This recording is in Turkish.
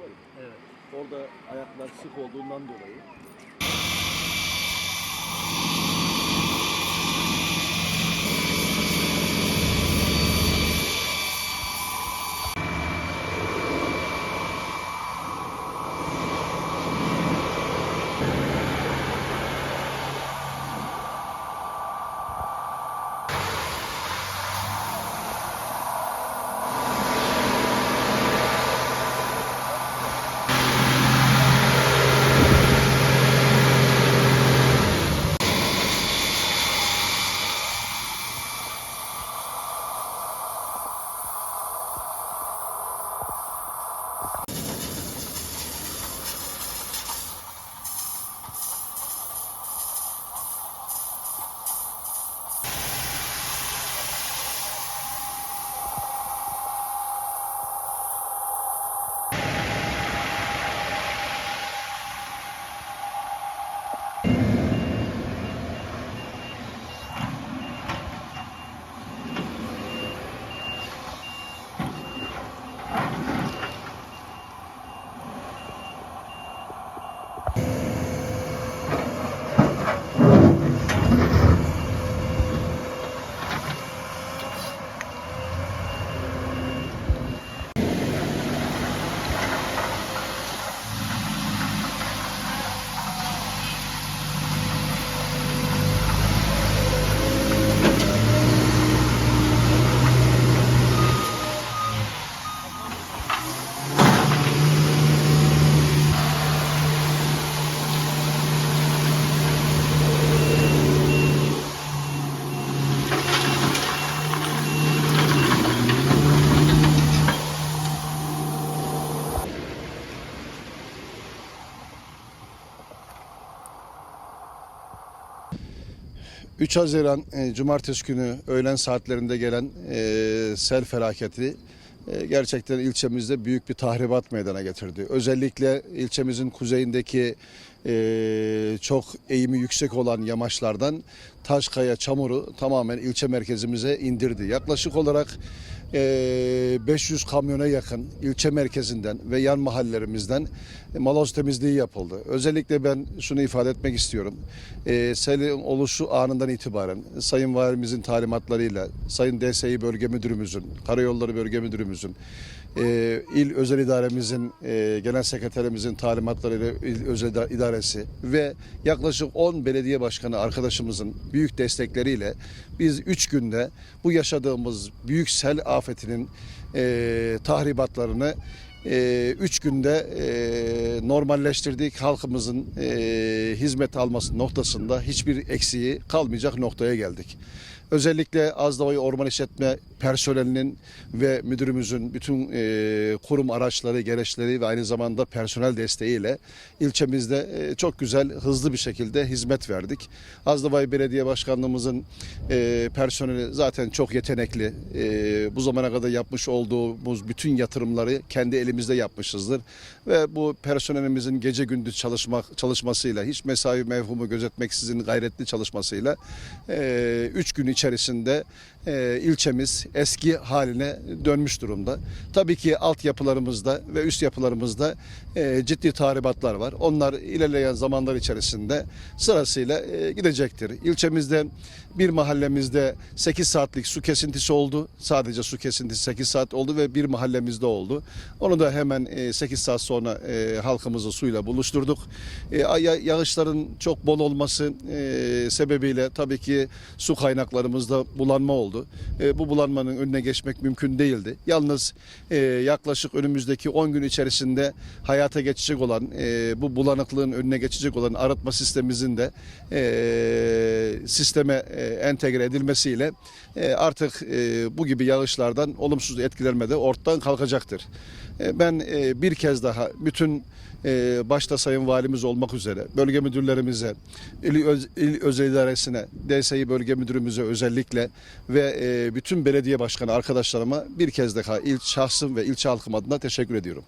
var ya. Evet. Orada ayaklar sık olduğundan dolayı ...3 Haziran e, Cumartesi günü öğlen saatlerinde gelen e, sel felaketi e, gerçekten ilçemizde büyük bir tahribat meydana getirdi. Özellikle ilçemizin kuzeyindeki e, çok eğimi yüksek olan yamaçlardan Taşkaya çamuru tamamen ilçe merkezimize indirdi. Yaklaşık olarak e, 500 kamyona yakın ilçe merkezinden ve yan mahallelerimizden maloz temizliği yapıldı. Özellikle ben şunu ifade etmek istiyorum. E, selin oluşu anından itibaren Sayın Valimizin talimatlarıyla, Sayın DSİ Bölge Müdürümüzün, Karayolları Bölge Müdürümüzün, e, il özel idaremizin, e, genel sekreterimizin talimatlarıyla il özel İda- idaresi ve yaklaşık 10 belediye başkanı arkadaşımızın büyük destekleriyle biz 3 günde bu yaşadığımız büyük sel afetinin e, tahribatlarını 3 günde e, normalleştirdik. Halkımızın e, hizmet alması noktasında hiçbir eksiği kalmayacak noktaya geldik. Özellikle Azdavayı Orman İşletme personelinin ve müdürümüzün bütün e, kurum araçları, gereçleri ve aynı zamanda personel desteğiyle ilçemizde e, çok güzel, hızlı bir şekilde hizmet verdik. Azdavayı Belediye Başkanlığımızın e, personeli zaten çok yetenekli. E, bu zamana kadar yapmış olduğumuz bütün yatırımları kendi elimizde yapmışızdır. Ve bu personelimizin gece gündüz çalışmak çalışmasıyla, hiç mesai mevhumu gözetmeksizin gayretli çalışmasıyla 3 gün içerisinde e, ilçemiz eski haline dönmüş durumda. Tabii ki altyapılarımızda ve üst yapılarımızda e, ciddi tahribatlar var. Onlar ilerleyen zamanlar içerisinde sırasıyla e, gidecektir. İlçemizde bir mahallemizde 8 saatlik su kesintisi oldu. Sadece su kesintisi 8 saat oldu ve bir mahallemizde oldu. Onu da hemen e, 8 saat sonra e, halkımızı suyla buluşturduk. E, ya- yağışların çok bol olması sebebiyle tabii ki su kaynaklarımızda bulanma oldu. Bu bulanmanın önüne geçmek mümkün değildi. Yalnız e, yaklaşık önümüzdeki 10 gün içerisinde hayata geçecek olan e, bu bulanıklığın önüne geçecek olan arıtma sistemimizin de e, sisteme e, entegre edilmesiyle e, artık e, bu gibi yağışlardan olumsuz etkilenme de ortadan kalkacaktır. E, ben e, bir kez daha bütün e, başta Sayın Valimiz olmak üzere bölge müdürlerimize, il, öz, il özel idaresine, DSİ bölge müdürümüze özellikle ve e, bütün belediye başkanı arkadaşlarıma bir kez daha il şahsım ve ilçe halkım adına teşekkür ediyorum.